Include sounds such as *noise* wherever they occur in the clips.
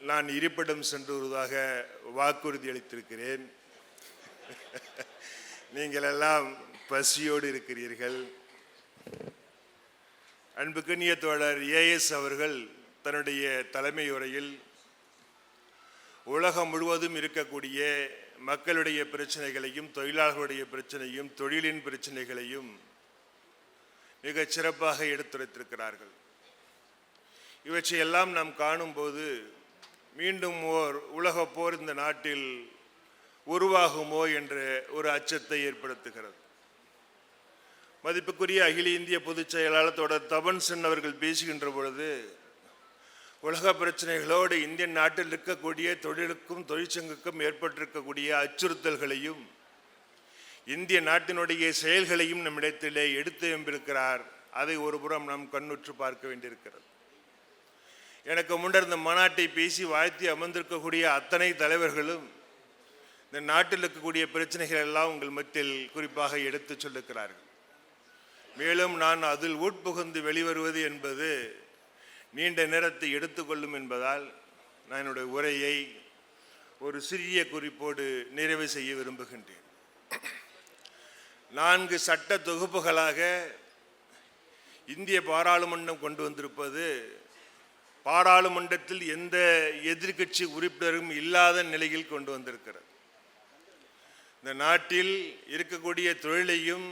நான் இருப்பிடம் சென்று வருவதாக வாக்குறுதி அளித்திருக்கிறேன். *laughs* நீங்கள் எல்லாம் பசியோடு இருக்கிறீர்கள். அன்புக்கண்ணிய தோழர் ஏஎஸ் அவர்கள் தன்னுடைய தலைமை உரையில் உலகம் முழுவதும் இருக்கக்கூடிய மக்களுடைய பிரச்சனைகளையும் தொழிலாளர்களுடைய பிரச்சனையும் தொழிலின் பிரச்சனைகளையும் மிகச் சிறப்பாக எடுத்துரைத்திருக்கிறார்கள். இவற்றையெல்லாம் நாம் காணும்போது மீண்டும் ஓர் உலக போர் இந்த நாட்டில் உருவாகுமோ என்ற ஒரு அச்சத்தை ஏற்படுத்துகிறது. மதிப்புக்குரிய அகில இந்திய பொதுச் செயலாளர் தொடர் தபன்சன் அவர்கள் பேசுகின்ற பொழுது உலக பிரச்சனைகளோடு இந்திய நாட்டில் இருக்கக்கூடிய தொழிலுக்கும் தொழிற்சங்கக்கும் ஏற்பட்டிருக்கக்கூடிய அச்சுறுத்தல்களையும் இந்திய நாட்டினுடைய செயல்களையும் நம்மிடத்திலே எடுத்து எம்பிருக்கிறார். அதை ஒருபுறம் நாம் கண்ணுற்று பார்க்க வேண்டியிருக்கிறது. எனக்கு முன்னர் இந்த மாநாட்டை பேசி வாழ்த்தி அமர்ந்திருக்கக்கூடிய அத்தனை தலைவர்களும் இந்த நாட்டில் இருக்கக்கூடிய பிரச்சனைகள் எல்லாம் உங்கள் மத்தியில் குறிப்பாக எடுத்து சொல்லுகிறார்கள். மேலும் நான் அதில் உட்புகுந்து வெளிவருவது என்பது நீண்ட நேரத்தை எடுத்துக்கொள்ளும் என்பதால் நான் என்னுடைய உரையை ஒரு சிறிய குறிப்போடு நிறைவு செய்ய விரும்புகின்றேன். நான்கு சட்ட தொகுப்புகளாக இந்திய பாராளுமன்றம் கொண்டு வந்திருப்பது பாராளுமன்றத்தில் எந்த எதிர்க்கட்சி உறுப்பினரும் இல்லாத நிலையில் கொண்டு வந்திருக்கிறது. இந்த நாட்டில் இருக்கக்கூடிய தொழிலையும்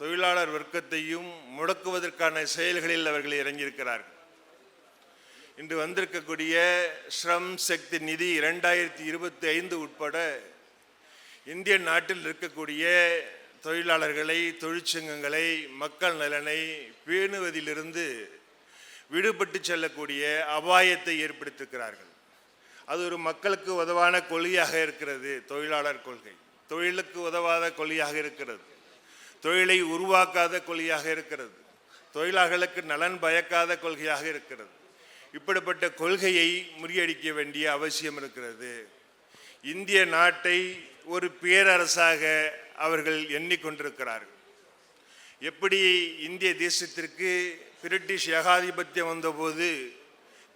தொழிலாளர் வர்க்கத்தையும் முடக்குவதற்கான செயல்களில் அவர்கள் இறங்கியிருக்கிறார்கள். இன்று வந்திருக்கக்கூடிய ஸ்ரம் சக்தி நிதி இரண்டாயிரத்தி இருபத்தி ஐந்து உட்பட இந்திய நாட்டில் இருக்கக்கூடிய தொழிலாளர்களை தொழிற்சங்கங்களை மக்கள் நலனை பேணுவதிலிருந்து விடுபட்டு செல்லக்கூடிய அபாயத்தை ஏற்படுத்துகிறார்கள். அது ஒரு மக்களுக்கு உதவான கொள்கையாக இருக்கிறது தொழிலாளர் கொள்கை. தொழிலுக்கு உதவாத கொள்கையாக இருக்கிறது. தொழிலை உருவாக்காத கொள்கையாக இருக்கிறது. தொழிலாளர்களுக்கு நலன் பயக்காத கொள்கையாக இருக்கிறது. இப்படிப்பட்ட கொள்கையை முறியடிக்க வேண்டிய அவசியம் இருக்கிறது. இந்திய நாட்டை ஒரு பேரரசாக அவர்கள் எண்ணிக்கொண்டிருக்கிறார்கள். எப்படி இந்திய தேசத்திற்கு பிரிட்டிஷ் ஏகாதிபத்தியம் வந்தபோது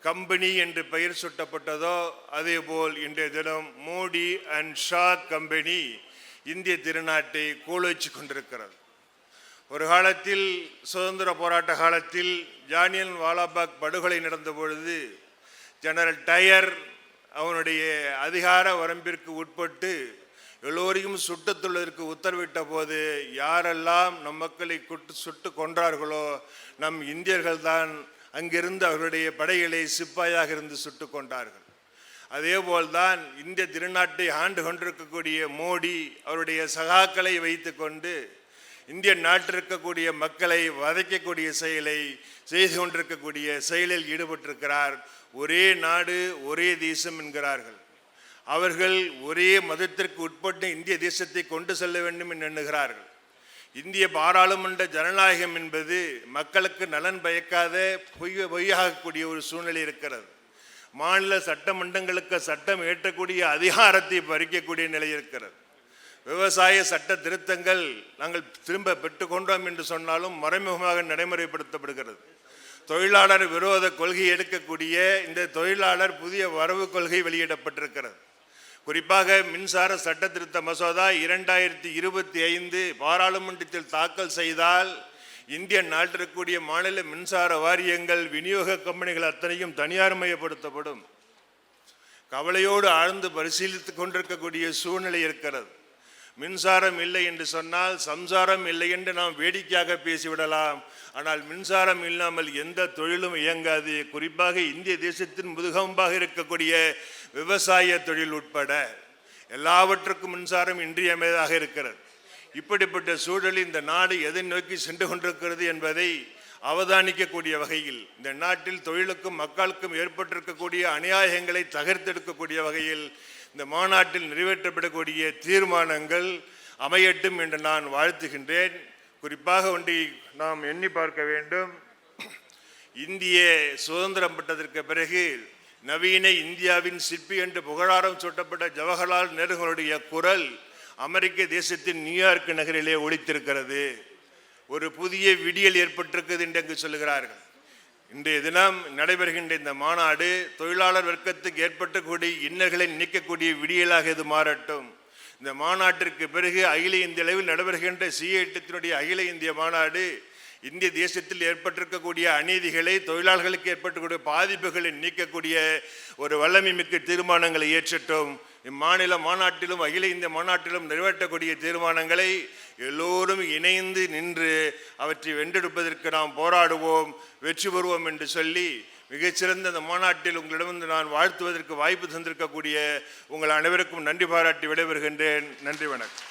கம்பெனி என்று பெயர் சூட்டப்பட்டதோ அதேபோல் இன்றைய தினம் மோடி அண்ட் ஷா கம்பெனி இந்திய திருநாட்டை கோலோச்சு கொண்டிருக்கிறது. ஒரு காலத்தில் சுதந்திர போராட்ட காலத்தில் ஜானியன் வாலாபாக் படுகொலை நடந்த பொழுது ஜெனரல் டயர் அவனுடைய அதிகார வரம்பிற்கு உட்பட்டு எல்லோரையும் சுட்டத்துள்ளதற்கு உத்தரவிட்ட போது யாரெல்லாம் நம் மக்களை குட்டு சுட்டு கொன்றார்களோ நம் இந்தியர்கள்தான் அங்கிருந்து அவர்களுடைய படைகளை சிப்பாயாக இருந்து சுட்டு கொண்டார்கள். அதேபோல்தான் இந்திய திருநாட்டை ஆண்டு கொண்டிருக்கக்கூடிய மோடி அவருடைய சகாக்களை வைத்துக்கொண்டு இந்திய நாட்டில் இருக்கக்கூடிய மக்களை வதைக்கக்கூடிய செயலை செய்து கொண்டிருக்கக்கூடிய செயலில் ஈடுபட்டிருக்கிறார். ஒரே நாடு ஒரே தேசம் என்கிறார்கள். அவர்கள் ஒரே மதத்திற்கு உட்பட்டு இந்திய தேசத்தை கொண்டு செல்ல வேண்டும் என்று எண்ணுகிறார்கள். இந்திய பாராளுமன்ற ஜனநாயகம் என்பது மக்களுக்கு நலன் பயக்காத பொய் பொய்யாகக்கூடிய ஒரு சூழ்நிலை இருக்கிறது. மாநில சட்டமன்றங்களுக்கு சட்டம் ஏற்றக்கூடிய அதிகாரத்தை பறிக்கக்கூடிய நிலை இருக்கிறது. விவசாய சட்ட திருத்தங்கள் நாங்கள் திரும்ப பெற்றுக்கொண்டோம் என்று சொன்னாலும் மறைமுகமாக நடைமுறைப்படுத்தப்படுகிறது. தொழிலாளர் விரோத கொள்கை எடுக்கக்கூடிய இந்த தொழிலாளர் புதிய வரவு கொள்கை வெளியிடப்பட்டிருக்கிறது. குறிப்பாக மின்சார சட்ட திருத்த மசோதா இரண்டாயிரத்தி இருபத்தி ஐந்து பாராளுமன்றத்தில் தாக்கல் செய்தால் இந்திய நாட்டில் இருக்கக்கூடிய மாநில மின்சார வாரியங்கள் விநியோக கம்பெனிகள் அத்தனையும் தனியார்மயப்படுத்தப்படும். கவலையோடு ஆழ்ந்து பரிசீலித்து கொண்டிருக்கக்கூடிய சூழ்நிலை இருக்கிறது. மின்சாரம் இல்லை என்று சொன்னால் சம்சாரம் இல்லை என்று நாம் வேடிக்கையாக பேசிவிடலாம். ஆனால் மின்சாரம் இல்லாமல் எந்த தொழிலும் இயங்காது. குறிப்பாக இந்திய தேசத்தின் முதுகம்பாக இருக்கக்கூடிய விவசாய தொழில் உட்பட எல்லாவற்றுக்கும் மின்சாரம் இன்றியமையதாக இருக்கிறது. இப்படிப்பட்ட சூழலில் இந்த நாடு எதை நோக்கி சென்று கொண்டிருக்கிறது என்பதை அவதானிக்கக்கூடிய வகையில் இந்த நாட்டில் தொழிலுக்கும் மக்களுக்கும் ஏற்பட்டிருக்கக்கூடிய அநியாயங்களை தகர்த்தெடுக்கக்கூடிய வகையில் இந்த மாநாட்டில் நிறைவேற்றப்படக்கூடிய தீர்மானங்கள் அமையட்டும் என்று நான் வாழ்த்துகின்றேன். குறிப்பாக ஒன்றை நாம் எண்ணி பார்க்க வேண்டும். இந்திய சுதந்திரம் பெற்றதற்கு பிறகு நவீன இந்தியாவின் சிற்பி என்று புகழாரம் சூட்டப்பட்ட ஜவஹர்லால் நேருகளுடைய குரல் அமெரிக்க தேசத்தின் நியூயார்க் நகரிலே ஒழித்திருக்கிறது ஒரு புதிய விடியல் ஏற்பட்டிருக்கிறது என்று அங்கு சொல்லுகிறார்கள். இன்றைய தினம் நடைபெறுகின்ற இந்த மாநாடு தொழிலாளர் வர்க்கத்துக்கு ஏற்பட்டக்கூடிய இன்னல்களை நீக்கக்கூடிய விடியலாக இது மாறட்டும். இந்த மாநாட்டிற்கு பிறகு அகில இந்திய அளவில் நடைபெறுகின்ற சிஐட்டத்தினுடைய அகில இந்திய மாநாடு இந்திய தேசத்தில் ஏற்பட்டிருக்கக்கூடிய அநீதிகளை தொழிலாளர்களுக்கு ஏற்பட்டக்கூடிய பாதிப்புகளை நீக்கக்கூடிய ஒரு வல்லமை மிக்க தீர்மானங்களை ஏற்றட்டும் இம்மாநில மாநாட்டிலும் அகில இந்திய மாநாட்டிலும் நிறைவேற்றக்கூடிய தீர்மானங்களை எல்லோரும் இணைந்து நின்று அவற்றை வென்றெடுப்பதற்கு நாம் போராடுவோம் வெற்றி பெறுவோம் என்று சொல்லி மிகச்சிறந்த அந்த மாநாட்டில் உங்களிடமிருந்து நான் வாழ்த்துவதற்கு வாய்ப்பு தந்திருக்கக்கூடிய உங்கள் அனைவருக்கும் நன்றி பாராட்டி விடைபெறுகின்றேன். நன்றி வணக்கம்.